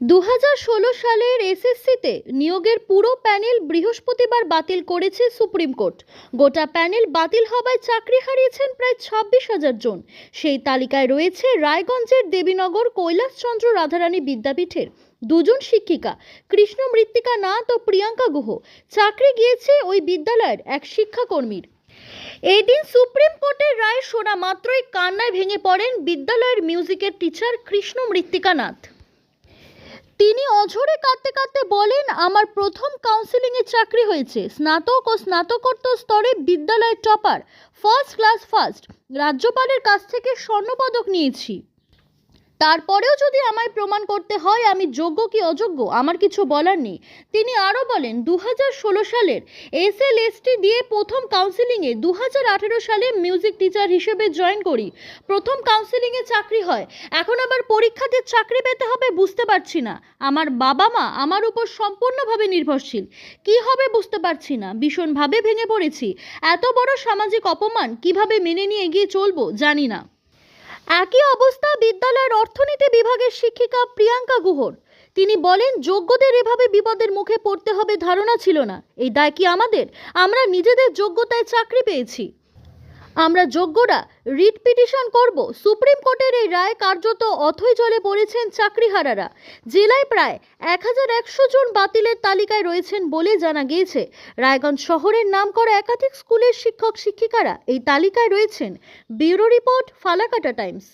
দু হাজার ষোলো সালের এসএসসিতে নিয়োগের পুরো প্যানেল বৃহস্পতিবার বাতিল করেছে সুপ্রিম কোর্ট। গোটা প্যানেল বাতিল হওয়ায় চাকরি হারিয়েছেন প্রায় ছাব্বিশ হাজার জন। সেই তালিকায় রয়েছে রায়গঞ্জের দেবীনগর, কৈলাসচন্দ্র রাধারানী বিদ্যাপীঠের দুজন শিক্ষিকা, কৃষ্ণ মৃত্তিকা নাথ ও প্রিয়াঙ্কা গুহ। চাকরি গিয়েছে ওই বিদ্যালয়ের এক শিক্ষাকর্মীর। এই দিন সুপ্রিম কোর্টের রায় শোনা মাত্রই কান্নায় ভেঙে পড়েন বিদ্যালয়ের মিউজিকের টিচার কৃষ্ণ মৃত্তিকা নাথ। তিনি অঝরে কাঁদতে কাঁদতে বলেন, আমার প্রথম কাউন্সিলিংয়ে চাকরি হয়েছে। স্নাতক ও স্নাতকোত্তর স্তরে বিদ্যালয়ের টপার। ফার্স্ট ক্লাস ফার্স্ট রাজ্যপালের কাছ থেকে স্বর্ণপদক নিয়েছি। তারপরেও যদি আমায় প্রমাণ করতে হয়, আমি যোগ্য কি অযোগ্য? আমার কিছু বলার নেই। তিনি আরও বলেন দু হাজার ষোলো সালের এস এল এসটি দিয়ে প্রথম কাউন্সিলিংয়ে দু হাজার আঠেরো সালে মিউজিক টিচার হিসেবে জয়েন করি। প্রথম কাউন্সিলিংয়ে চাকরি হয়। এখন আবার পরীক্ষাতে চাকরি পেতে হবে বুঝতে পারছি না। আমার বাবা মা আমার উপর সম্পূর্ণভাবে নির্ভরশীল। কি হবে বুঝতে পারছি না। ভীষণভাবে ভেঙে পড়েছি। এত বড় সামাজিক অপমান কীভাবে মেনে নিয়ে এগিয়ে চলবো জানি না। একই অবস্থা বিদ্যালয়ের অর্থনীতি বিভাগের শিক্ষিকা প্রিয়াঙ্কা গুহর। তিনি বলেন, যোগ্যদের এভাবে বিপদের মুখে পড়তে হবে ধারণা ছিল না। এই দায় কি আমাদের? আমরা নিজেদের যোগ্যতায় চাকরি পেয়েছি। আমরা যোগ্যরা রিট পিটিশন করব। সুপ্রিম কোর্টের এই রায় কার্যত অথই জলে পড়েছেন চাকরিহারারা। জেলায় প্রায় এক হাজার একশো জন বাতিলের তালিকায় রয়েছেন বলে জানা গিয়েছে। রায়গঞ্জ শহরের নাম করা একাধিক স্কুলের শিক্ষক শিক্ষিকারা এই তালিকায় রয়েছেন। Bureau report, Falakata Times.